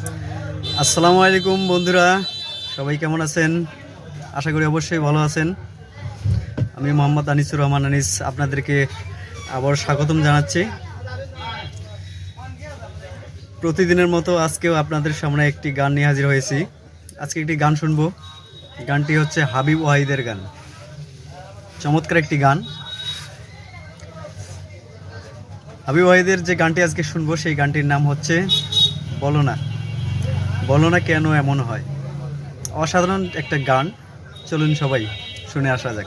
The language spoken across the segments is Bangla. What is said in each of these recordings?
আসসালামু আলাইকুম বন্ধুরা, সবাই কেমন আছেন? আশা করি অবশ্যই ভালো আছেন। আমি মোহাম্মদ আনিসুর রহমান আনিস আপনাদেরকে আবার স্বাগতম জানাচ্ছি। প্রতিদিনের মতো আজকেও আপনাদের সামনে একটি গান নিয়ে হাজির হয়েছি। আজকে একটি গান শুনব। গানটি হচ্ছে হাবিব ওয়াহিদের গান। চমৎকার একটি গান। হাবিব ওয়াহিদের যে গানটি আজকে শুনব, সেই গানটির নাম হচ্ছে বলো না। বলো না কেন এমন হয়? অসাধারণ একটা গান। চলুন সবাই শুনে আসা যাক।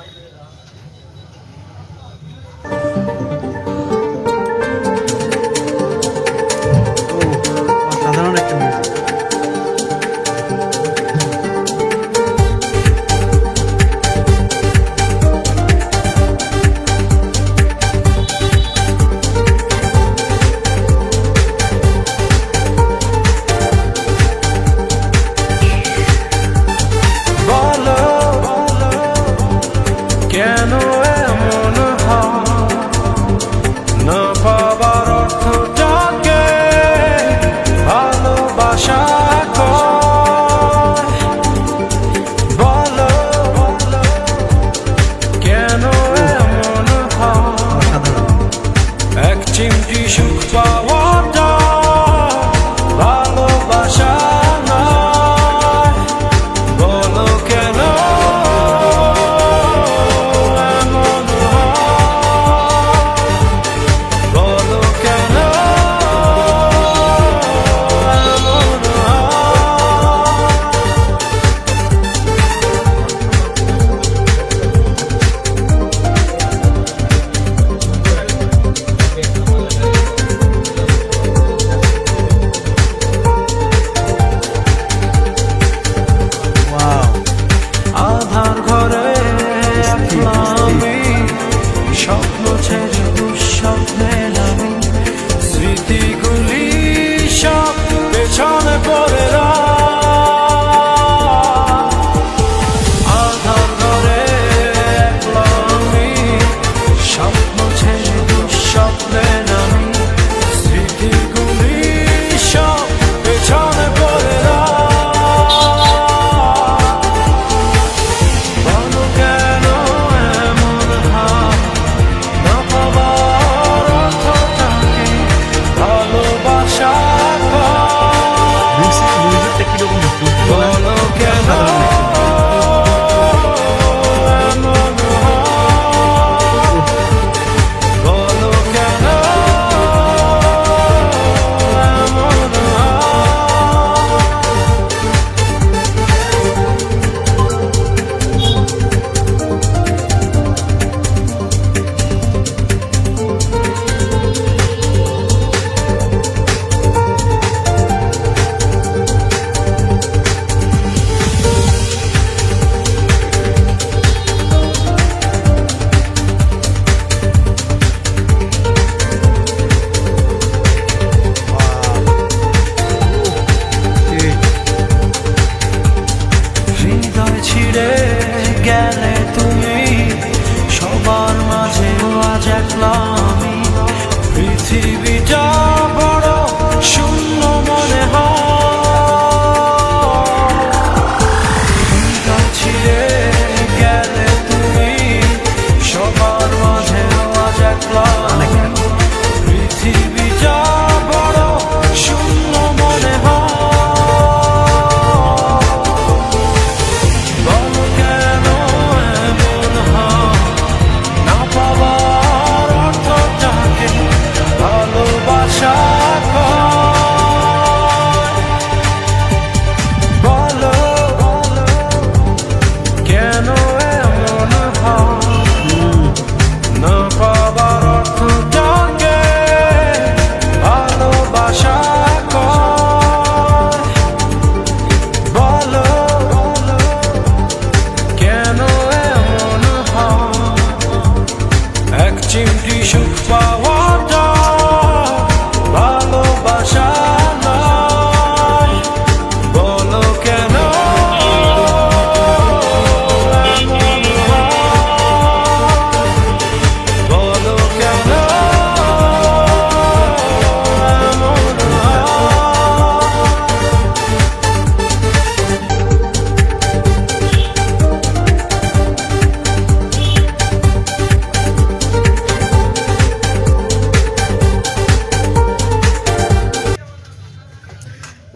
long.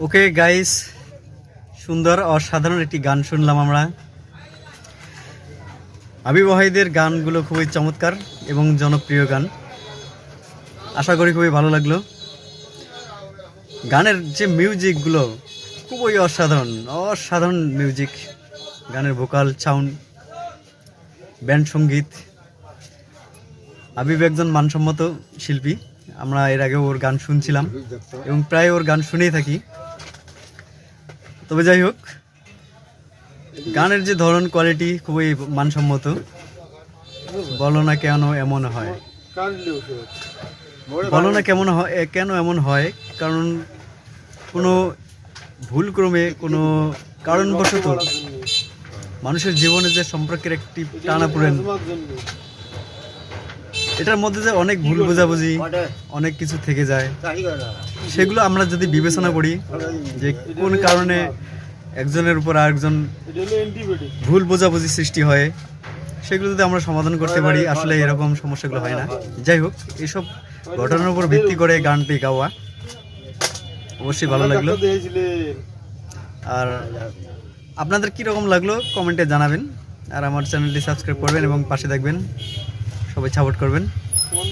ওকে গাইস সুন্দর, অসাধারণ একটি গান শুনলাম আমরা। আবি গানগুলো খুবই চমৎকার এবং জনপ্রিয় গান। আশা করি খুবই ভালো লাগল। গানের যে মিউজিকগুলো, খুবই অসাধারণ অসাধারণ মিউজিক। গানের ভোকাল, সাউন্ড, ব্যান্ড সংগীত। আবিব একজন মানসম্মত শিল্পী। আমরা এর আগে ওর গান শুনছিলাম এবং প্রায় ওর গান শুনেই থাকি। তবে যাই হোক, গানের যে ধরন কোয়ালিটি খুবই মানসম্মত। বলো না কেন এমন হয়। বলো না কেমন হয় কেন এমন হয়, কারণ কোনো ভুলক্রমে, কোনো কারণবশত মানুষের জীবনে যে সম্পর্কের একটি টানাপোড়েন এটার মধ্যে যে অনেক ভুল বোঝাবুঝি, অনেক কিছু থেকে যায়, সেগুলো আমরা যদি বিবেচনা করি, যে কোন কারণে একজনের উপর আরেকজন ভুল বোঝাবুঝি সৃষ্টি হয়, সেগুলো যদি আমরা সমাধান করতে পারি, আসলে এরকম সমস্যাগুলো হয় না। যাই হোক, এসব ঘটনার উপর ভিত্তি করে গানটি গাওয়া, অবশ্যই ভালো লাগল। আর আপনাদের কীরকম লাগল, কমেন্টে জানাবেন, আর আমার চ্যানেলটি সাবস্ক্রাইব করবেন এবং পাশে থাকবেন। সবাই সাপোর্ট করবেন।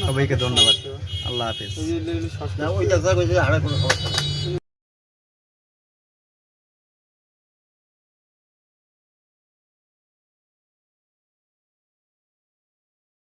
সবাইকে ধন্যবাদ। আল্লাহ হাফিজ।